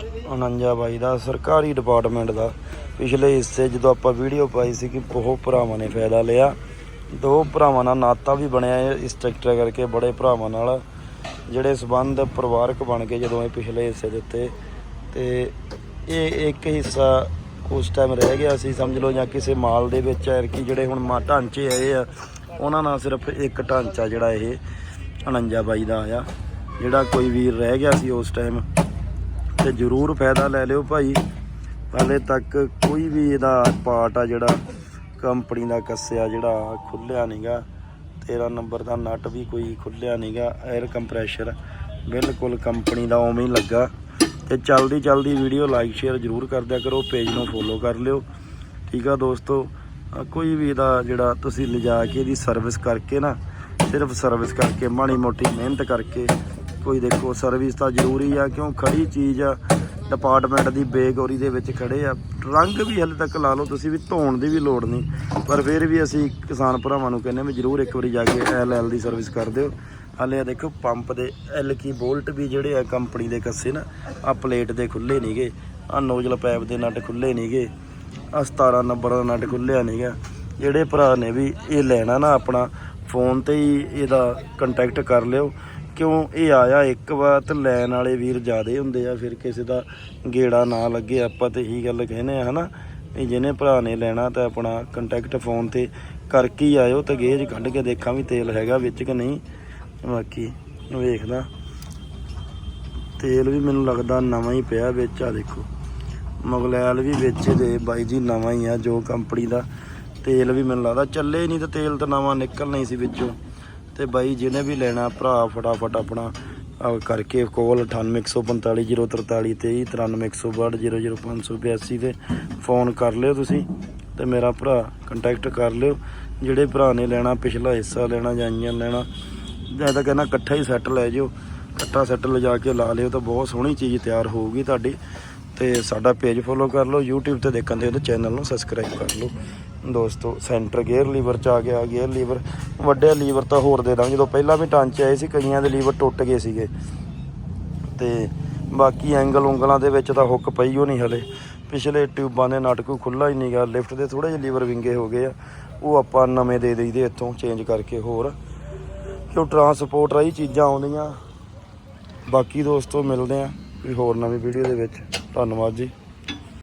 49 ਬਾਈ ਦਾ, ਸਰਕਾਰੀ ਡਿਪਾਰਟਮੈਂਟ ਦਾ। ਪਿਛਲੇ ਹਿੱਸੇ ਜਦੋਂ ਆਪਾਂ ਵੀਡੀਓ ਪਾਈ ਸੀ ਕਿ ਬਹੁਤ ਭਰਾਵਾਂ ਨੇ ਫਾਇਦਾ ਲਿਆ। ਦੋ ਭਰਾਵਾਂ ਨਾਲ ਨਾਤਾ ਵੀ ਬਣਿਆ ਇਸ ਟਰੈਕਟਰ ਕਰਕੇ, ਬੜੇ ਭਰਾਵਾਂ ਨਾਲ, ਜਿਹੜੇ ਸਬੰਧ ਪਰਿਵਾਰਕ ਬਣ ਕੇ ਜਦੋਂ ਇਹ ਪਿਛਲੇ ਹਿੱਸੇ ਦਿੱਤੇ ਤੇ ਇਹ ਇੱਕ ਹਿੱਸਾ ਉਸ ਟਾਈਮ ਰਹਿ ਗਿਆ ਸੀ, ਸਮਝ ਲਓ, ਜਾਂ ਕਿਸੇ ਮਾਲ ਦੇ ਵਿੱਚ ਐਰ ਕਿ ਜਿਹੜੇ ਹੁਣ ਮਾ, ਢਾਂਚੇ ਆਏ ਆ, ਉਹਨਾਂ ਨਾਲ ਸਿਰਫ ਇੱਕ ਢਾਂਚਾ ਜਿਹੜਾ ਇਹ 49 ਬਾਈ ਦਾ ਆਇਆ, ਜਿਹੜਾ ਕੋਈ ਵੀਰ ਰਹਿ ਗਿਆ ਸੀ ਉਸ ਟਾਈਮ ਤੇ ਜ਼ਰੂਰ ਫਾਇਦਾ ਲੈ ਲਿਓ ਭਾਈ। ਹਾਲੇ ਤੱਕ ਕੋਈ ਵੀ ਇਹਦਾ ਪਾਰਟ ਆ ਜਿਹੜਾ ਕੰਪਨੀ ਦਾ ਕੱਸਿਆ ਜਿਹੜਾ ਖੁੱਲਿਆ ਨਹੀਂਗਾ 13 ਨੰਬਰ ਦਾ ਨਟ ਵੀ ਕੋਈ ਖੁੱਲਿਆ ਨਹੀਂਗਾ 에ਅਰ ਕੰਪਰੈਸ਼ਰ ਬਿਲਕੁਲ ਕੰਪਨੀ ਦਾ ਉਵੇਂ ਹੀ ਲੱਗਾ। ਤੇ ਚਲਦੀ ਚਲਦੀ ਵੀਡੀਓ ਲਾਈਕ ਸ਼ੇਅਰ ਜ਼ਰੂਰ ਕਰ ਦਿਆ ਕਰੋ ਪੇਜ ਨੂੰ ਫੋਲੋ ਕਰ ਲਿਓ। ਠੀਕ ਆ ਦੋਸਤੋ ਕੋਈ ਵੀ ਇਹਦਾ ਜਿਹੜਾ ਤੁਸੀਂ ਲਿਜਾ ਕੇ ਇਹਦੀ ਸਰਵਿਸ ਕਰਕੇ ਨਾ, ਸਿਰਫ ਸਰਵਿਸ ਕਰਕੇ, ਮਾੜੀ ਮੋਟੀ ਮਿਹਨਤ ਕਰਕੇ ਕੋਈ ਦੇਖੋ ਸਰਵਿਸ ਤਾਂ ਜ਼ਰੂਰੀ ਆ, ਕਿਉਂ ਖੜੀ ਚੀਜ਼ ਆ ਡਿਪਾਰਟਮੈਂਟ ਦੀ ਬੇਗੌਰੀ ਦੇ ਵਿੱਚ ਖੜੇ ਆ। ਰੰਗ ਵੀ ਹਲੇ ਤੱਕ ਲਾ ਲਓ ਤੁਸੀਂ ਵੀ, ਧੋਣ ਦੀ ਵੀ ਲੋੜ ਨਹੀਂ। ਪਰ ਫਿਰ ਵੀ ਅਸੀਂ ਕਿਸਾਨ ਭਰਾਵਾਂ ਨੂੰ ਕਹਿੰਦੇ ਵੀ ਜ਼ਰੂਰ ਇੱਕ ਵਾਰੀ ਜਾ ਕੇ ਐਲ ਐਲ ਦੀ ਸਰਵਿਸ ਕਰ ਦਿਓ। ਹਾਲੇ ਆ ਦੇਖੋ, ਪੰਪ ਦੇ ਐਲ ਕੀ ਬੋਲਟ ਵੀ ਜਿਹੜੇ ਆ ਕੰਪਨੀ ਦੇ ਕੱਸੇ ਨਾ ਆ ਪਲੇਟ ਦੇ ਖੁੱਲੇ ਨਹੀਂਗੇ ਆ ਨੋਜ਼ਲ ਪਾਈਪ ਦੇ ਨਟ ਖੁੱਲੇ ਨਹੀਂਗੇ ਆ 17 ਨੰਬਰ ਦਾ ਨਟ ਖੁੱਲਿਆ ਨਹੀਂਗਾ ਜਿਹੜੇ ਭਰਾ ਨੇ ਵੀ ਇਹ ਲੈਣਾ ਨਾ ਆਪਣਾ ਫੋਨ ਤੇ ਹੀ ਇਹਦਾ ਕੰਟੈਕਟ ਕਰ ਲਿਓ। ਕਿਉਂ ਇਹ ਆਇਆ? ਇੱਕ ਵਾਰ ਤੇ ਲੈਣ ਵਾਲੇ ਵੀਰ ਜ਼ਿਆਦੇ ਹੁੰਦੇ ਆ, ਫਿਰ ਕਿਸੇ ਦਾ ਗੇੜਾ ਨਾ ਲੱਗੇ, ਆਪਾਂ ਤੇ ਇਹੀ ਗੱਲ ਕਹਿੰਦੇ ਆ, ਹਨਾ? ਵੀ ਜਿਹਨੇ ਭਰਾ ਨੇ ਲੈਣਾ ਤਾਂ ਆਪਣਾ ਕੰਟੈਕਟ ਫੋਨ ਤੇ ਕਰਕੇ ਹੀ ਆਇਓ ਤੇ ਗੇਜ ਕੱਢ ਕੇ ਦੇਖਾਂ ਵੀ ਤੇਲ ਹੈਗਾ ਵਿੱਚ ਕਿ ਨਹੀਂ। ਬਾਕੀ ਵੇਖਦਾ। ਤੇਲ ਵੀ ਮੈਨੂੰ ਲੱਗਦਾ ਨਵਾਂ ਹੀ ਪਿਆ ਵਿੱਚ ਆ ਦੇਖੋ। ਮੁਗਲੈਲ ਵੀ ਵਿੱਚ ਦੇ, ਬਾਈ ਜੀ ਨਵਾਂ ਹੀ ਆ, ਜੋ ਕੰਪਨੀ ਦਾ ਤੇਲ ਵੀ ਮੈਨੂੰ ਲੱਗਦਾ ਚੱਲੇ ਨਹੀਂ ਤਾਂ ਤੇਲ ਤਾਂ ਨਵਾਂ ਨਿਕਲਣਾ ਹੀ ਸੀ ਵਿੱਚੋਂ। ਤੇ ਬਾਈ ਜਿਹਨੇ ਵੀ ਲੈਣਾ ਭਰਾ ਫਟਾਫਟ ਆਪਣਾ ਕਰਕੇ ਕੋਲ 98145043 239162 ਤੇ ਫੋਨ ਕਰ ਲਿਓ ਤੁਸੀਂ ਤੇ ਮੇਰਾ ਭਰਾ ਕੰਟੈਕਟ ਕਰ ਲਿਓ। ਜਿਹੜੇ ਭਰਾ ਨੇ ਲੈਣਾ, ਪਿਛਲਾ ਹਿੱਸਾ ਲੈਣਾ ਜਾਂ ਇੰਜਨ ਲੈਣਾ ਜਾਂ ਤਾਂ ਕਹਿੰਦਾ ਇਕੱਠਾ ਹੀ ਸੈੱਟ ਲੈ ਜਿਓ। ਇਕੱਠਾ ਸੈੱਟ ਲਿਜਾ ਕੇ ਲਾ ਲਿਓ ਤਾਂ ਬਹੁਤ ਸੋਹਣੀ ਚੀਜ਼ ਤਿਆਰ ਹੋਊਗੀ ਤੁਹਾਡੀ। ਤੇ ਸਾਡਾ ਪੇਜ ਫੋਲੋ ਕਰ ਲਓ, YouTube ਤੇ ਦੇਖਣ ਦੇ ਉਹਦੇ ਚੈਨਲ ਨੂੰ ਸਬਸਕ੍ਰਾਈਬ ਕਰ ਲਓ। ਦੋਸਤੋ ਸੈਂਟਰ ਗੇਅਰ ਲੀਵਰ ਚ ਆ ਗਿਆ ਗੇਅਰ ਲੀਵਰ ਵੱਡੇ ਲੀਵਰ ਤਾਂ ਹੋਰ ਦੇ ਦਾਂਗੇ। ਜਦੋਂ ਪਹਿਲਾਂ ਵੀ ਟਾਂਚੇ ਆਏ ਸੀ, ਕਈਆਂ ਦੇ ਲੀਵਰ ਟੁੱਟ ਗਏ ਸੀਗੇ। ਤੇ ਬਾਕੀ ਐਂਗਲ ਉਂਗਲਾਂ ਦੇ ਵਿੱਚ ਤਾਂ ਹੁੱਕ ਪਈ ਉਹ ਨਹੀਂ ਹਲੇ। ਪਿਛਲੇ ਟਿਊਬਾਂ ਦੇ ਨਟ ਕੋਈ ਖੁੱਲਾ ਹੀ ਨਹੀਂਗਾ ਲਿਫਟ ਦੇ ਥੋੜੇ ਜਿਹੇ ਲੀਵਰ ਵਿੰਗੇ ਹੋ ਗਏ ਆ। ਉਹ ਆਪਾਂ ਨਵੇਂ ਦੇ ਦੇਈਦੇ ਇੱਥੋਂ ਚੇਂਜ ਕਰਕੇ ਹੋਰ। ਕਿਉਂ ਟਰਾਂਸਪੋਰਟ ਰਾਹੀਂ ਚੀਜ਼ਾਂ ਆਉਂਦੀਆਂ। ਬਾਕੀ ਦੋਸਤੋ, ਮਿਲਦੇ ਆ ਕੋਈ ਹੋਰ ਨਵੀਂ ਵੀਡੀਓ ਦੇ ਵਿੱਚ। ਧੰਨਵਾਦ ਜੀ।